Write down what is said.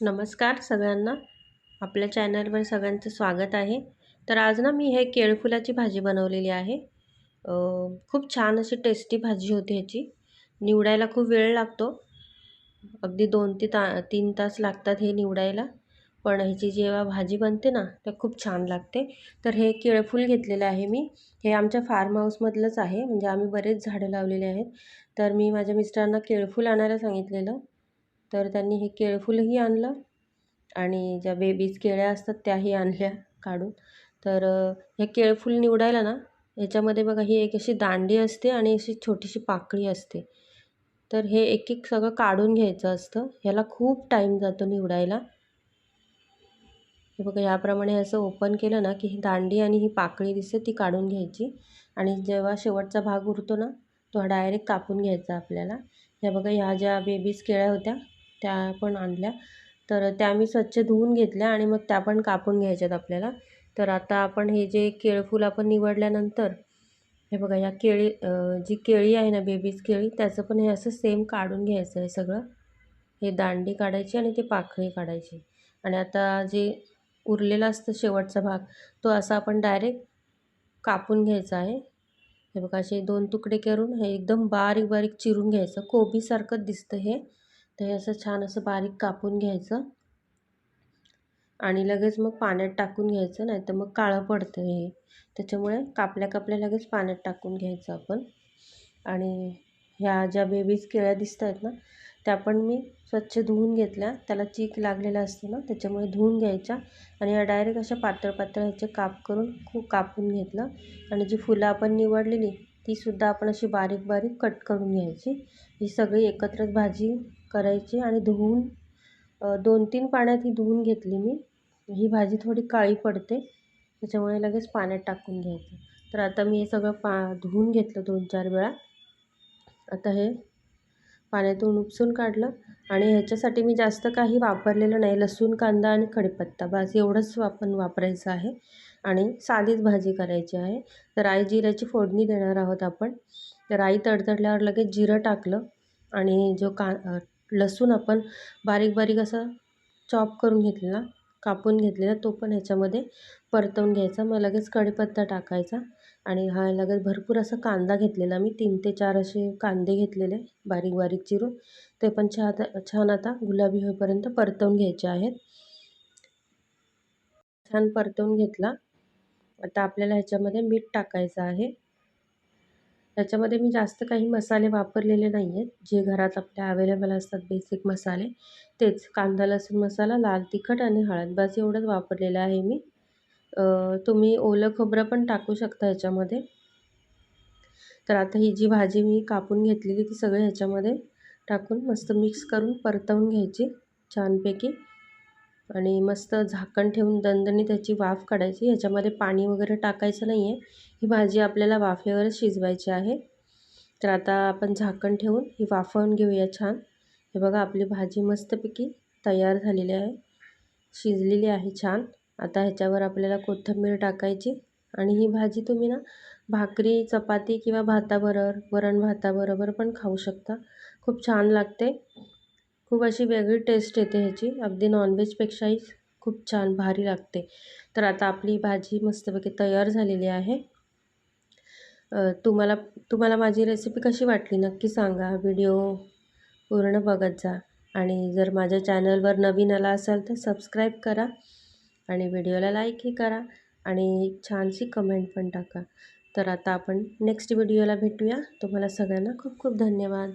नमस्कार सगळ्यांना. आपल्या चॅनलवर सगळ्यांचं स्वागत आहे. तर आज ना मी हे केळफुलाची भाजी बनवलेली आहे. खूप छान अशी टेस्टी भाजी होती ह्याची. निवडायला खूप वेळ लागतो. अगदी दोन ते ता तीन तास लागतात हे निवडायला. पण ह्याची जेव्हा भाजी बनते ना तर खूप छान लागते. तर हे केळफूल घेतलेलं आहे मी. हे आमच्या फार्म हाऊसमधलंच आहे. म्हणजे आम्ही बरेच झाडं लावलेले आहेत. तर मी माझ्या मिस्टरांना केळफूल आणायला सांगितलेलं. तर त्यांनी हे केळफुलही आणलं आणि ज्या बेबीज केळ्या असतात त्याही आणल्या काढून. तर हे केळफूल निवडायला ना ह्याच्यामध्ये बघा ही एक अशी दांडी असते आणि अशी छोटीशी पाकळी असते. तर हे एक एक सगळं काढून घ्यायचं असतं. ह्याला खूप टाईम जातो निवडायला. हे बघा याप्रमाणे असं ओपन केलं ना की ही दांडी आणि ही पाकळी दिसते ती काढून घ्यायची. आणि जेव्हा शेवटचा भाग उरतो ना तो डायरेक्ट कापून घ्यायचा आपल्याला. ह्या बघा ह्या ज्या बेबीज केळ्या होत्या त्या पण आणल्या. तर त्या मी स्वच्छ धुवून घेतल्या आणि मग त्या पण कापून घ्यायच्यात आपल्याला. तर आता आपण हे जे केळफूल आपण निवडल्यानंतर हे बघा या केळी जी केळी आहे ना बेबीज केळी त्याचं पण हे असं सेम काढून घ्यायचं आहे सगळं. हे दांडी काढायची आणि ते पाखळी काढायची. आणि आता जे उरलेलं असतं शेवटचा भाग तो असा आपण डायरेक्ट कापून घ्यायचा आहे. हे बघा असे दोन तुकडे करून हे एकदम बारीक बारीक चिरून घ्यायचं. कोबीसारखंच दिसतं हे. तर हे असं छान असं बारीक कापून घ्यायचं. आणि लगेच मग पाण्यात टाकून घ्यायचं नाही तर मग काळं पडतं हे. त्याच्यामुळे कापल्या कापल्या लगेच पाण्यात टाकून घ्यायचं आपण. आणि ह्या ज्या बेबीज केळ्या दिसत आहेत ना त्या पण मी स्वच्छ धुवून घेतल्या. त्याला चीक लागलेला असतो ना त्याच्यामुळे धुवून घ्यायच्या. आणि या डायरेक्ट अशा पातळ पातळ ह्याचे काप करून खूप कापून घेतलं. आणि जी फुलं आपण निवडलेली तीसुद्धा आपण अशी बारीक बारीक कट करून घ्यायची. ही सगळी एकत्रच भाजी करायची आणि धुवून दोन तीन पाण्यात ही धुवून घेतली मी. ही भाजी थोडी काळी पडते त्याच्यामुळे लगेच पाण्यात टाकून घ्यायचं. तर आता मी हे सगळं पा धुवून घेतलं दोन चार वेळा. आता हे पाण्यातून उपसून काढलं आणि ह्याच्यासाठी मी जास्त काही वापरलेलं नाही. लसूण कांदा आणि कढीपत्ता बस एवढंच आपण वापरायचं आहे आणि साधीच भाजी करायची आहे. तर आई जिऱ्याची फोडणी देणार आहोत आपण. तर आई तडतडल्यावर लगेच जिरं टाकलं आणि जो का लसूण आपण बारीक बारीक असं चॉप करून घेतलेला कापून घेतलेला तो पण ह्याच्यामध्ये परतवून घ्यायचा. मग लगेच कढीपत्ता टाकायचा आणि हा लगेच भरपूर असा कांदा घेतलेला. मी तीन ते चार असे कांदे घेतलेले बारीक बारीक चिरून. ते पण छान छान आता गुलाबी होईपर्यंत परतवून घ्यायचे आहेत. छान परतवून घेतला. आता आपल्याला ह्याच्यामध्ये मीठ टाकायचं आहे. त्याच्यामध्ये मी जास्त काही मसाले वापरलेले नाही आहेत जे घरात आपल्या अवेलेबल असतात बेसिक मसाले तेच कांदा लसूण मसाला लाल तिखट आणि हळद बस एवढंच वापरलेलं आहे मी. तुम्ही ओलं खोबरं पण टाकू शकता ह्याच्यामध्ये. तर आता ही जी भाजी मी कापून घेतलेली ती सगळी ह्याच्यामध्ये टाकून मस्त मिक्स करून परतवून घ्यायची छानपैकी. आणि मस्त झाकण ठेवून दणदणी त्याची वाफ काढायची. ह्याच्यामध्ये पाणी वगैरे टाकायचं नाही आहे ही भाजी आपल्याला वाफेवरच शिजवायची आहे. तर आता आपण झाकण ठेवून ही वाफवून घेऊया छान. हे बघा आपली भाजी मस्तपैकी तयार झालेली आहे. शिजलेली आहे छान. आता ह्याच्यावर आपल्याला कोथिंबीर टाकायची. आणि ही भाजी तुम्ही ना भाकरी चपाती किंवा भाताबरोबर वरण भाताबरोबर पण खाऊ शकता. खूप छान लागते. खूप अशी वेगळी टेस्ट येते ह्याची. अगदी नॉनव्हेजपेक्षाही खूप छान भारी लागते. तर आता आपली भाजी मस्तपैकी तयार झालेली आहे. तुम्हाला तुम्हाला माझी रेसिपी कशी वाटली नक्की सांगा. व्हिडिओ पूर्ण बघत जा. आणि जर माझ्या चॅनलवर नवीन आला असाल तर सबस्क्राईब करा आणि व्हिडिओला लाईकही करा आणि छानशी कमेंट पण टाका. तर आता आपण नेक्स्ट व्हिडिओला भेटूया. तुम्हाला सगळ्यांना खूप खूप धन्यवाद.